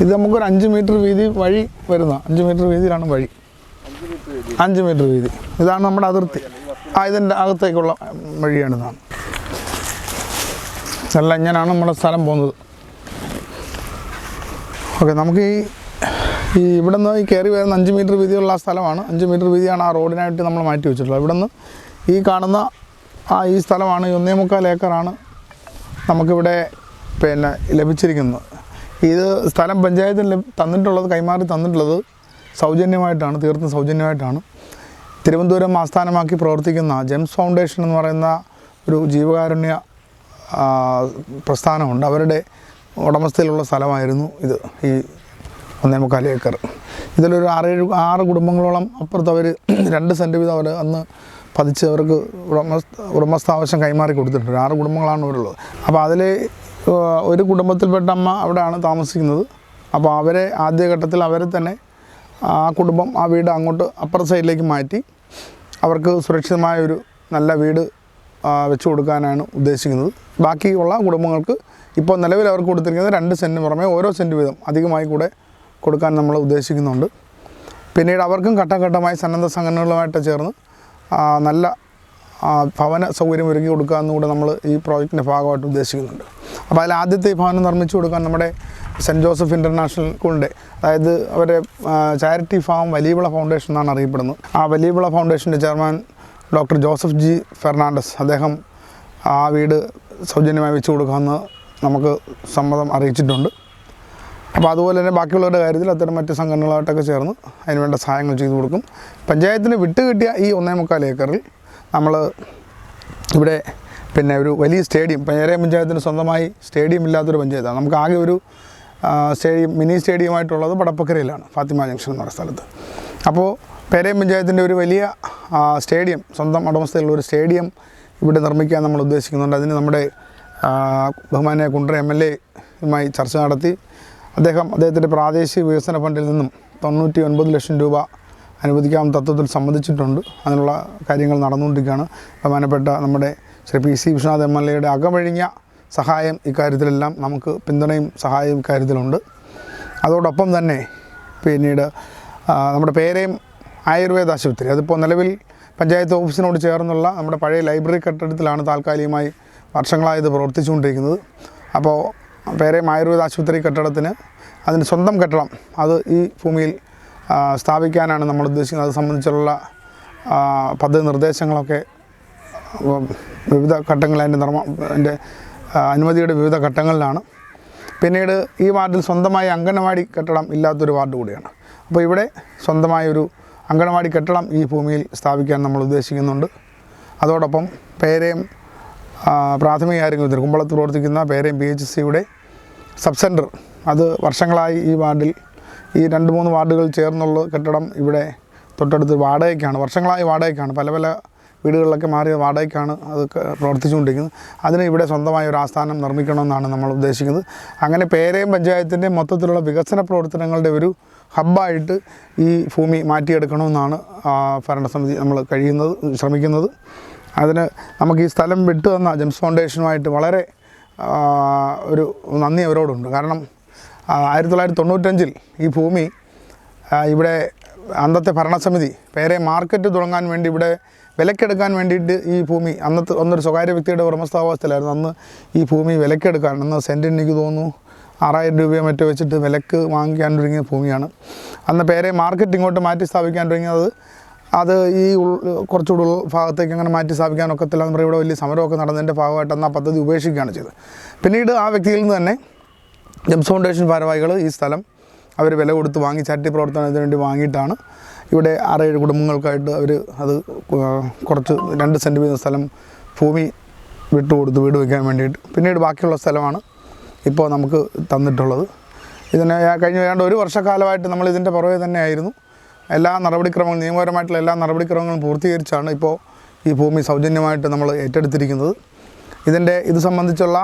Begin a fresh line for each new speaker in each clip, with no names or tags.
ഇത് നമുക്കൊരു അഞ്ച് മീറ്റർ വീതി വഴി വരുന്ന അഞ്ച് മീറ്റർ വീതിയിലാണ് വഴി. അഞ്ച് മീറ്റർ വീതി. ഇതാണ് നമ്മുടെ അതിർത്തി. ആ ഇതിന്റെ അകത്തേക്കുള്ള വഴിയാണ് ഇതാണ്. നല്ല ഇങ്ങനെയാണ് നമ്മുടെ സ്ഥലം പോകുന്നത്. ഓക്കെ നമുക്ക് ഈ ഈ ഇവിടെ നിന്ന് ഈ കയറി വരുന്ന അഞ്ച് മീറ്റർ വീതിയുള്ള ആ സ്ഥലമാണ്. അഞ്ച് മീറ്റർ വീതിയാണ് ആ റോഡിനായിട്ട് നമ്മൾ മാറ്റി വെച്ചിട്ടുള്ളത്. ഇവിടെ നിന്ന് ഈ കാണുന്ന ആ ഈ സ്ഥലമാണ് ഒന്നേ മുക്കാൽ ഏക്കറാണ് നമുക്കിവിടെ പിന്നെ ലഭിച്ചിരിക്കുന്നത്. ഇത് സ്ഥലം പഞ്ചായത്തിൽ തന്നിട്ടുള്ളത് കൈമാറി തന്നിട്ടുള്ളത് സൗജന്യമായിട്ടാണ് തീർത്തും സൗജന്യമായിട്ടാണ്. തിരുവനന്തപുരം ആസ്ഥാനമാക്കി പ്രവർത്തിക്കുന്ന ജെംസ് ഫൗണ്ടേഷൻ എന്ന് പറയുന്ന ഒരു ജീവകാരുണ്യ പ്രസ്ഥാനമുണ്ട്. അവരുടെ ഉടമസ്ഥയിലുള്ള സ്ഥലമായിരുന്നു ഇത് ഈ ഒന്നേ മുക്കാൽ ഏക്കർ. ഇതിലൊരു ആറേഴ് ആറ് കുടുംബങ്ങളോളം അപ്പുറത്ത് അവർ രണ്ട് സെന്റ് വീതം അവർ അന്ന് പതിച്ച് അവർക്ക് ഉടമസ്ഥ ഉടമസ്ഥാവശം കൈമാറി കൊടുത്തിട്ടുണ്ട്. ആറ് കുടുംബങ്ങളാണ് ഇവരുള്ളത് അപ്പോൾ അതിൽ ഒരു കുടുംബത്തിൽപ്പെട്ട അമ്മ അവിടെയാണ് താമസിക്കുന്നത്. അപ്പോൾ അവരെ ആദ്യഘട്ടത്തിൽ അവരെ തന്നെ ആ കുടുംബം ആ വീട് അങ്ങോട്ട് അപ്പുറ സൈഡിലേക്ക് മാറ്റി. അവർക്ക് സുരക്ഷിതമായ ഒരു നല്ല വീട് വെച്ചു കൊടുക്കാനാണ് ഉദ്ദേശിക്കുന്നത്. ബാക്കിയുള്ള കുടുംബങ്ങൾക്ക് ഇപ്പോൾ നിലവിൽ അവർക്ക് കൊടുത്തിരിക്കുന്നത് രണ്ട് സെന്റിന് പുറമെ ഓരോ സെന്റ് വീതം അധികമായി കൂടെ കൊടുക്കാൻ നമ്മൾ ഉദ്ദേശിക്കുന്നുണ്ട്. പിന്നീട് അവർക്കും ഘട്ടഘട്ടമായി സന്നദ്ധ സംഘടനകളുമായിട്ട് ചേർന്ന് നല്ല ഭവന സൗകര്യം ഒരുക്കി കൊടുക്കുക എന്നുകൂടെ നമ്മൾ ഈ പ്രോജക്റ്റിന്റെ ഭാഗമായിട്ട് ഉദ്ദേശിക്കുന്നുണ്ട്. അപ്പോൾ അതിൽ ആദ്യത്തെ ഭവനം നിർമ്മിച്ചു കൊടുക്കാൻ നമ്മുടെ സെന്റ് ജോസഫ് ഇന്റർനാഷണൽ സ്കൂളിന്റെ അതായത് അവരെ ചാരിറ്റി ഫാം വലിയവിള ഫൗണ്ടേഷൻ എന്നാണ് അറിയപ്പെടുന്നത്. ആ വലിയവിള ഫൗണ്ടേഷന്റെ chairman doctor Joseph G Fernandes അദ്ദേഹം ആ വീട് സൗജന്യമായി വെച്ച് കൊടുക്കാമെന്ന് നമുക്ക് സമ്മതം അറിയിച്ചിട്ടുണ്ട്. അപ്പോൾ അതുപോലെ തന്നെ ബാക്കിയുള്ളവരുടെ കാര്യത്തിൽ അത്തരം മറ്റ് സംഘടനകളായിട്ടൊക്കെ ചേർന്ന് അതിനുവേണ്ട സഹായങ്ങൾ ചെയ്തു കൊടുക്കും. പഞ്ചായത്തിന് വിട്ടുകിട്ടിയ ഈ ഒന്നേ മുക്കാൽ ഏക്കറിൽ നമ്മൾ ഇവിടെ പിന്നെ ഒരു വലിയ സ്റ്റേഡിയം പേരെ പഞ്ചായത്തിന് സ്വന്തമായി സ്റ്റേഡിയം ഇല്ലാത്തൊരു പഞ്ചായത്താണ്. നമുക്ക് ആകെ ഒരു സ്റ്റേഡിയം മിനി സ്റ്റേഡിയമായിട്ടുള്ളത് പടപ്പക്കരയിലാണ് ഫാത്തിമ ജംഗ്ഷൻ എന്ന് പറയുന്ന സ്ഥലത്ത്. അപ്പോൾ പേരയം പഞ്ചായത്തിന്റെ ഒരു വലിയ സ്റ്റേഡിയം സ്വന്തം ഉടമസ്ഥയിലുള്ള ഒരു സ്റ്റേഡിയം ഇവിടെ നിർമ്മിക്കാൻ നമ്മൾ ഉദ്ദേശിക്കുന്നുണ്ട്. അതിന് നമ്മുടെ ബഹുമാനായ കുണ്ട്ര എം എൽ എയുമായി ചർച്ച നടത്തി. അദ്ദേഹം അദ്ദേഹത്തിന്റെ പ്രാദേശിക വികസന ഫണ്ടിൽ നിന്നും തൊണ്ണൂറ്റി ഒൻപത് ലക്ഷം രൂപ അനുവദിക്കാവുന്ന തത്വത്തിൽ സംബന്ധിച്ചിട്ടുണ്ട് അതിനുള്ള കാര്യങ്ങൾ നടന്നുകൊണ്ടിരിക്കുകയാണ്. ബഹുമാനപ്പെട്ട നമ്മുടെ Shri P C Viswanath M L എയുടെ അകമഴിഞ്ഞ സഹായം ഇക്കാര്യത്തിലെല്ലാം നമുക്ക് പിന്തുണയും സഹായവും ഇക്കാര്യത്തിലുണ്ട്. അതോടൊപ്പം തന്നെ പിന്നീട് നമ്മുടെ പേരെയും ആയുർവേദ ആശുപത്രി അതിപ്പോൾ നിലവിൽ പഞ്ചായത്ത് ഓഫീസിനോട് ചേർന്നുള്ള നമ്മുടെ പഴയ ലൈബ്രറി കെട്ടിടത്തിലാണ് താൽക്കാലികമായി വർഷങ്ങളായത് പ്രവർത്തിച്ചുകൊണ്ടിരിക്കുന്നത്. അപ്പോൾ പേരെയും ആയുർവേദ ആശുപത്രി കെട്ടിടത്തിന് അതിന് സ്വന്തം കെട്ടിടം അത് ഈ ഭൂമിയിൽ സ്ഥാപിക്കാനാണ് നമ്മൾ ഉദ്ദേശിക്കുന്നത്. അത് സംബന്ധിച്ചുള്ള പദ്ധതി നിർദ്ദേശങ്ങളൊക്കെ വിവിധ ഘട്ടങ്ങളിൽ അതിന്റെ നിർമ്മ അതിന്റെ അനുമതിയുടെ വിവിധ ഘട്ടങ്ങളിലാണ്. പിന്നീട് ഈ വാർഡിൽ സ്വന്തമായി അംഗനവാടി കെട്ടിടം ഇല്ലാത്തൊരു വാർഡ് കൂടിയാണ്. അപ്പോൾ ഇവിടെ സ്വന്തമായൊരു അംഗനവാടി കെട്ടിടം ഈ ഭൂമിയിൽ സ്ഥാപിക്കാൻ നമ്മൾ ഉദ്ദേശിക്കുന്നുണ്ട്. അതോടൊപ്പം പേരയും പ്രാഥമിക ആരോഗ്യ കേന്ദ്രം കുമ്പളത്ത് പ്രവർത്തിക്കുന്ന പേരയും പി എച്ച് സിയുടെ സബ് സെന്റർ. അത് വർഷങ്ങളായി ഈ വാർഡിൽ ഈ രണ്ട് മൂന്ന് വാർഡുകൾ ചേർന്നുള്ള കെട്ടിടം ഇവിടെ തൊട്ടടുത്ത് വാടകയ്ക്കാണ് വർഷങ്ങളായി വാടകയ്ക്കാണ്. പല പല വീടുകളിലൊക്കെ മാറിയ വാടകയ്ക്കാണ് അത് പ്രവർത്തിച്ചുകൊണ്ടിരിക്കുന്നത്. അതിന് ഇവിടെ സ്വന്തമായ ഒരു ആസ്ഥാനം നിർമ്മിക്കണമെന്നാണ് നമ്മൾ ഉദ്ദേശിക്കുന്നത്. അങ്ങനെ പേരയും പഞ്ചായത്തിന്റെ മൊത്തത്തിലുള്ള വികസന പ്രവർത്തനങ്ങളുടെ ഒരു ഹബ്ബായിട്ട് ഈ ഭൂമി മാറ്റിയെടുക്കണമെന്നാണ് ഭരണസമിതി നമ്മൾ കഴിയുന്നത് ശ്രമിക്കുന്നത്. അതിന് നമുക്ക് ഈ സ്ഥലം വിട്ടു തന്ന ജെംസ് ഫൗണ്ടേഷനുമായിട്ട് വളരെ ഒരു നന്ദി അവരോടുണ്ട്. കാരണം ആയിരത്തി തൊള്ളായിരത്തി തൊണ്ണൂറ്റഞ്ചിൽ ഈ ഭൂമി ഇവിടെ അന്നത്തെ ഭരണസമിതി പേരെ മാർക്കറ്റ് തുടങ്ങാൻ വേണ്ടി ഇവിടെ വിലക്കെടുക്കാൻ വേണ്ടിയിട്ട് ഈ ഭൂമി അന്നത്തെ അന്നൊരു സ്വകാര്യ വ്യക്തിയുടെ ഉടമസ്ഥാവസ്ഥയിലായിരുന്നു. അന്ന് ഈ ഭൂമി വിലക്കെടുക്കാൻ അന്ന് സെന്റിന് എനിക്ക് തോന്നുന്നു ആറായിരം രൂപയോ മറ്റോ വെച്ചിട്ട് വിലക്ക് വാങ്ങിക്കാൻ തുടങ്ങിയ ഭൂമിയാണ്. അന്ന് പേരെ മാർക്കറ്റ് ഇങ്ങോട്ട് മാറ്റി സ്ഥാപിക്കാൻ തുടങ്ങിയത് അത് ഈ കുറച്ചുകൂടി ഭാഗത്തേക്ക് അങ്ങനെ മാറ്റി സ്ഥാപിക്കാൻ ഒക്കത്തില്ല എന്ന് പറയുമ്പോൾ വലിയ സമരമൊക്കെ നടന്നതിന്റെ ഭാഗമായിട്ട് അന്ന് ആ പദ്ധതി ഉപേക്ഷിക്കുകയാണ് ചെയ്തത്. പിന്നീട് ആ വ്യക്തിയിൽ നിന്ന് തന്നെ ജംസ് ഫൗണ്ടേഷൻ ഭാരവാഹികൾ ഈ സ്ഥലം അവർ വില കൊടുത്ത് വാങ്ങി ചാരിറ്റി പ്രവർത്തനത്തിന് വേണ്ടി വാങ്ങിയിട്ടാണ് ഇവിടെ ആറേഴ് കുടുംബങ്ങൾക്കായിട്ട് അവർ അത് കുറച്ച് രണ്ട് സെന്റ് വീതം സ്ഥലം ഭൂമി വിട്ടുകൊടുത്ത് വീട് വയ്ക്കാൻ വേണ്ടിയിട്ട്. പിന്നീട് ബാക്കിയുള്ള സ്ഥലമാണ് ഇപ്പോൾ നമുക്ക് തന്നിട്ടുള്ളത്. ഇതിനെ കഴിഞ്ഞ ഏതാണ്ട് ഒരു വർഷക്കാലമായിട്ട് നമ്മൾ ഇതിന്റെ പുറകെ തന്നെയായിരുന്നു. എല്ലാ നടപടിക്രമങ്ങളും നിയമപരമായിട്ടുള്ള എല്ലാ നടപടിക്രമങ്ങളും പൂർത്തീകരിച്ചാണ് ഇപ്പോൾ ഈ ഭൂമി സൗജന്യമായിട്ട് നമ്മൾ ഏറ്റെടുത്തിരിക്കുന്നത്. ഇതിന്റെ ഇത് സംബന്ധിച്ചുള്ള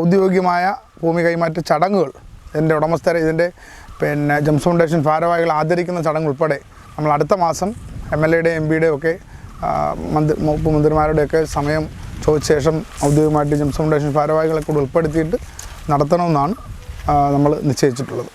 ഔദ്യോഗികമായ ഭൂമി കൈമാറ്റ ചടങ്ങുകൾ ഇതിന്റെ ഉടമസ്ഥരെ ഇതിന്റെ പിന്നെ ജംസ് ഫൗണ്ടേഷൻ ഭാരവാഹികൾ ആദരിക്കുന്ന ചടങ്ങ് ഉൾപ്പെടെ നമ്മൾ അടുത്ത മാസം എം എൽ എയുടെ എം പിയുടെ ഒക്കെ മന്ത്രി സമയം ചോദിച്ച ശേഷം ഔദ്യോഗികമായിട്ട് ജംസ് ഫൗണ്ടേഷൻ ഭാരവാഹികളെ കൂടെ ഉൾപ്പെടുത്തിയിട്ട് നടത്തണമെന്നാണ് നമ്മൾ നിശ്ചയിച്ചിട്ടുള്ളത്.